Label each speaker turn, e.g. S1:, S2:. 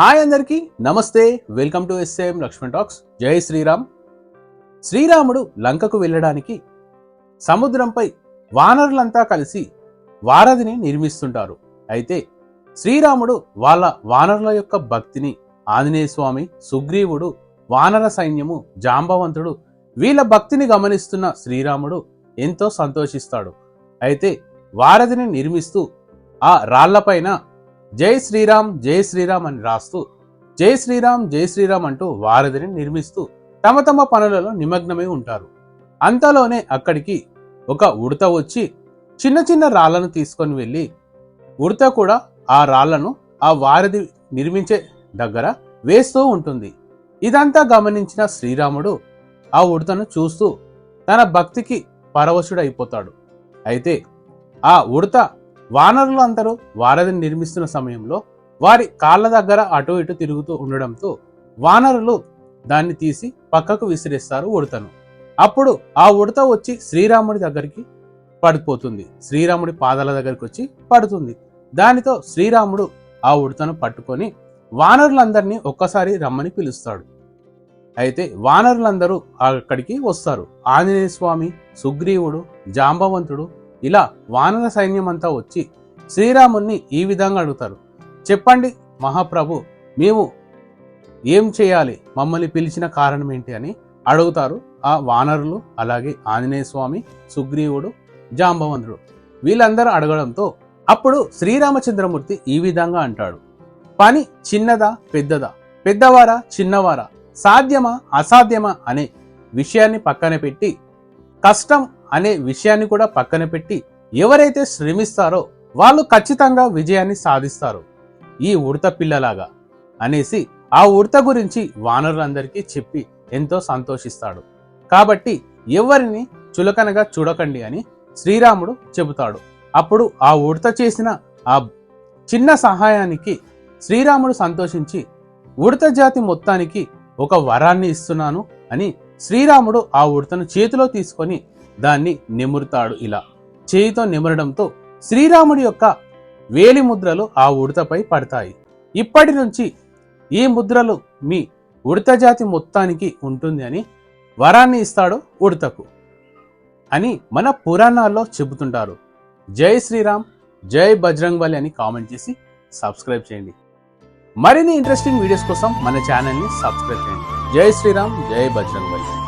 S1: Hi అందరికీ నమస్తే welcome to S A M Lakshman talks. జై శ్రీరామ్. శ్రీరాముడు లంకకు వెళ్ళడానికి సముద్రంపై వానరులంతా కలిసి వారధిని నిర్మిస్తుంటారు. అయితే శ్రీరాముడు వాళ్ళ వానరుల యొక్క భక్తిని ఆంజనేయ స్వామి సుగ్రీవుడు వానర సైన్యము జాంబవంతుడు వీళ్ళ భక్తిని గమనిస్తున్న శ్రీరాముడు ఎంతో సంతోషిస్తాడు. అయితే వారధిని నిర్మిస్తూ ఆ రాళ్ళపైన జై శ్రీరామ్ జై శ్రీరామ్ అని రాస్తూ జై శ్రీరామ్ జై శ్రీరామ్ అంటూ వారధిని నిర్మిస్తూ తమ తమ పనులలో నిమగ్నమై ఉంటారు. అంతలోనే అక్కడికి ఒక ఉడత వచ్చి చిన్న చిన్న రాళ్ళను తీసుకొని వెళ్ళి ఉడత కూడా ఆ రాళ్ళను ఆ వారధి నిర్మించే దగ్గర వేస్తూ ఉంటుంది. ఇదంతా గమనించిన శ్రీరాముడు ఆ ఉడతను చూస్తూ తన భక్తికి పరవశుడైపోతాడు. అయితే ఆ ఉడత వానరులు అందరూ వారధిని నిర్మిస్తున్న సమయంలో వారి కాళ్ళ దగ్గర అటు ఇటు తిరుగుతూ ఉండడంతో వానరులు దాన్ని తీసి పక్కకు విసిరేస్తారు ఉడతను అప్పుడు ఆ ఉడత వచ్చి శ్రీరాముడి దగ్గరికి పడిపోతుంది. శ్రీరాముడి పాదాల దగ్గరికి వచ్చి పడుతుంది. దానితో శ్రీరాముడు ఆ ఉడతను పట్టుకొని వానరులందరినీ ఒక్కసారి రమ్మని పిలుస్తాడు. అయితే వానరులందరూ అక్కడికి వస్తారు. ఆంజనేయ స్వామి సుగ్రీవుడు జాంబవంతుడు ఇలా వానర సైన్యం అంతా వచ్చి శ్రీరాముణ్ణి ఈ విధంగా అడుగుతారు. చెప్పండి మహాప్రభు మేము ఏం చేయాలి? మమ్మల్ని పిలిచిన కారణం ఏంటి అని అడుగుతారు ఆ వానరులు అలాగే ఆంజనేయ స్వామి సుగ్రీవుడు జాంబవంతుడు. వీళ్ళందరూ అడగడంతో అప్పుడు శ్రీరామచంద్రమూర్తి ఈ విధంగా అంటాడు. పని చిన్నదా పెద్దదా? పెద్దవారా చిన్నవారా? సాధ్యమా అసాధ్యమా? అనే విషయాన్ని పక్కన పెట్టి కష్టం అనే విషయాన్ని కూడా పక్కన పెట్టి ఎవరైతే శ్రమిస్తారో వాళ్ళు ఖచ్చితంగా విజయాన్ని సాధిస్తారు. ఈ ఉడత పిల్లలాగా అనేసి ఆ ఉడత గురించి వానరులందరికీ చెప్పి ఎంతో సంతోషిస్తాడు. కాబట్టి ఎవరిని చులకనగా చూడకండి అని శ్రీరాముడు చెబుతాడు. అప్పుడు ఆ ఉడత చేసిన ఆ చిన్న సహాయానికి శ్రీరాముడు సంతోషించి ఉడత జాతి మొత్తానికి ఒక వరాన్ని ఇస్తున్నాను అని శ్రీరాముడు ఆ ఉడతను చేతిలో తీసుకొని దాన్ని నిమురుతాడు ఇలా. చేయితో నిమరడంతో శ్రీరాముడి యొక్క వేలి ముద్రలు ఆ ఉడతపై పడతాయి. ఇప్పటి నుంచి ఈ ముద్రలు మీ ఉడత జాతి మొత్తానికి ఉంటుంది అని వరాన్ని ఇస్తాడు ఉడతకు అని మన పురాణాల్లో చెబుతుంటారు. జై శ్రీరామ్ జై బజరంగ్ బలి అని కామెంట్ చేసి సబ్స్క్రైబ్ చేయండి. మరిన్ని ఇంట్రెస్టింగ్ వీడియోస్ కోసం మన ఛానల్ని సబ్స్క్రైబ్ చేయండి. జై శ్రీరామ్ జై బజరంగ్ బలి